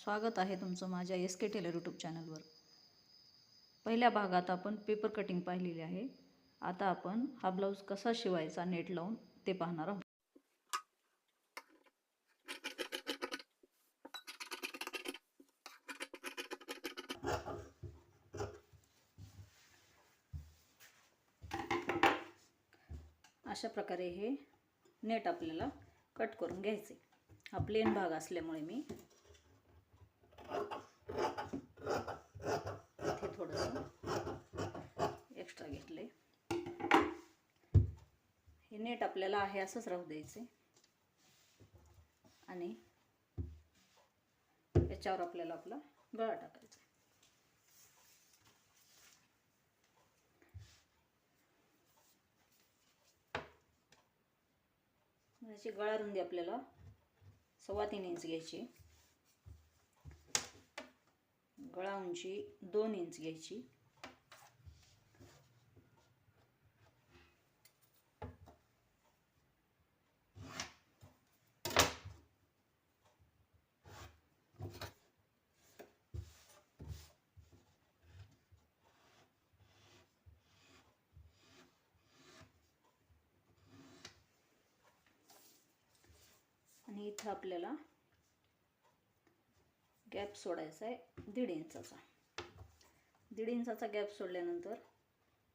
स्वागत आहे तुमचं माझ्या एस के टेलर यूट्यूब चॅनलवर पहिल्या भागात आपण पेपर कटिंग पाहिलेली आहे. आता आपण हा ब्लाऊज कसा शिवायचा नेट लावून ते पाहणार आहोत. अशा प्रकारे हे नेट आपल्याला कट करून घ्यायचे. हा प्लेन भाग असल्यामुळे मी नेट आपल्याला आहे असंच राहू द्यायचे. आणि याच्यावर आपल्याला आपला गळा टाकायचा. याची गळा रुंदी आपल्याला सव्वा तीन इंच घ्यायची. गळा उंची दोन इंच घ्यायची. आणि इथं आपल्याला गॅप सोडायचा आहे. दीड इंचाचा. दीड इंचाचा गॅप सोडल्यानंतर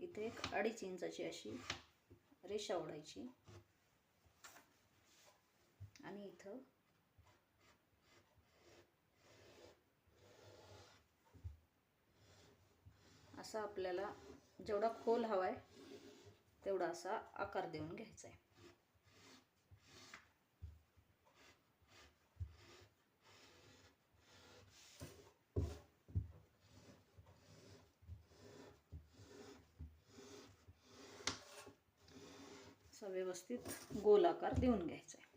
इथे एक अडीच इंचाची अशी रेषा ओढायची. आणि इथं असा आपल्याला जेवढा खोल हवा आहे तेवढा असा आकार देऊन घ्यायचा आहे. व्यवस्थित गोल आकार देऊन घ्यायचा आहे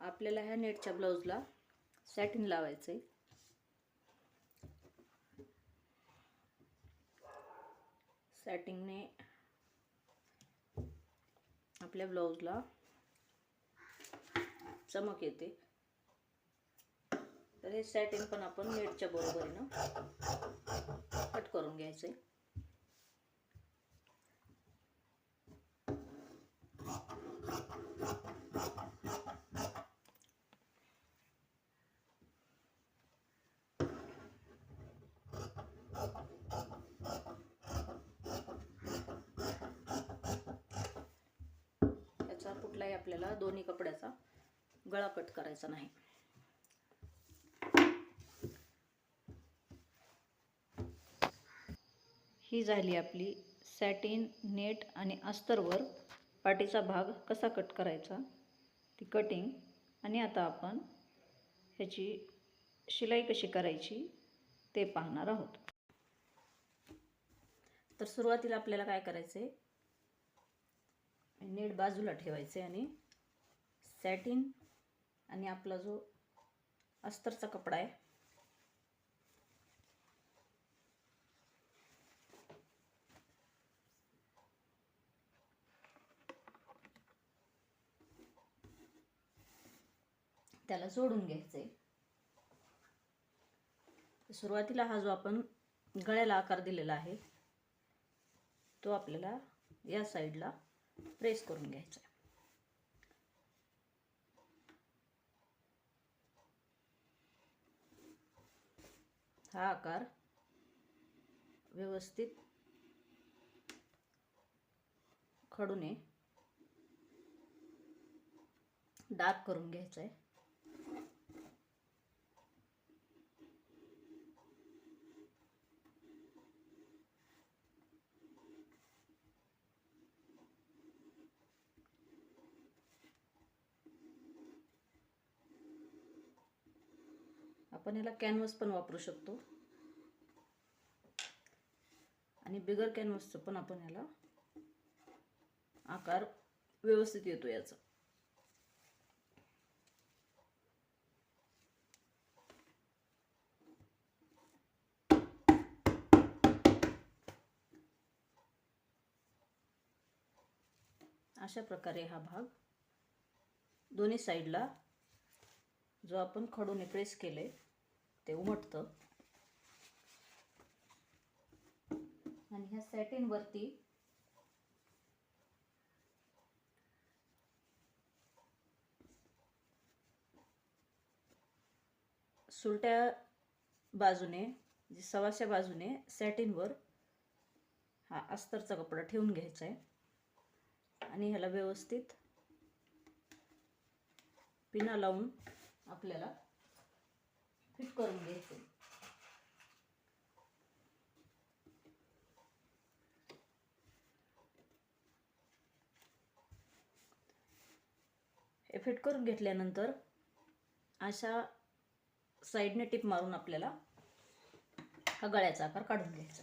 आपल्याला ह्या नेटच्या ब्लाऊजला सॅटिन लावायचं आहे सॅटिंगने आपल्या ब्लाऊजला चमक येते. तर हे सॅटिन पण आपण नेटच्या बरोबरीनं कट करून घ्यायचे याचा कुठलाही आपल्याला दोन्ही कपड्याचा गळा कट करायचा नाही. ही झाली आपली सॅटिन नेट आणि अस्तरवर पाटीचा भाग कसा कट करायचा? ती कटिंग आणि आता आपण ह्याची शिलाई कशी करायची ते पाहणार आहोत. तर सुरुवातीला आपल्याला काय करायचं आहे नेट बाजूला ठेवायचे आणि सॅटिन आणि आपला जो अस्तरचा कपडा आहे त्याला जोडून घ्यायचं आहे सुरुवातीला हा जो आपण गळ्याला आकार दिलेला आहे तो आपल्याला या साईडला प्रेस करून घ्यायचा आहे हा आकार व्यवस्थित खडूने डार्क करून घ्यायचा आहे आपण याला कॅनव्हस पण वापरू शकतो. आणि बिगर कॅनव्हसचं पण आपण याला आकार व्यवस्थित येतो याचा. अशा प्रकारे हा भाग दोन्ही साईडला जो आपण खडून प्रेस केले ते उमटतं. आणि ह्या सॅटिनवरती सुलट्या बाजूने जी सवाशा बाजूने सॅटिनवर हा अस्तरचा कपडा ठेवून घ्यायचा आहे आणि ह्याला व्यवस्थित पिना लावून आपल्याला फिट करून घ्यायचे. हे फिट करून घेतल्यानंतर अशा साईडने टिप मारून आपल्याला हा गळ्याचा आकार काढून घ्यायचा.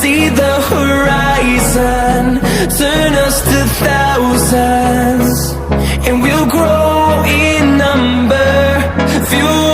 see the horizon, turn us to thousands. And we'll grow in number, fueled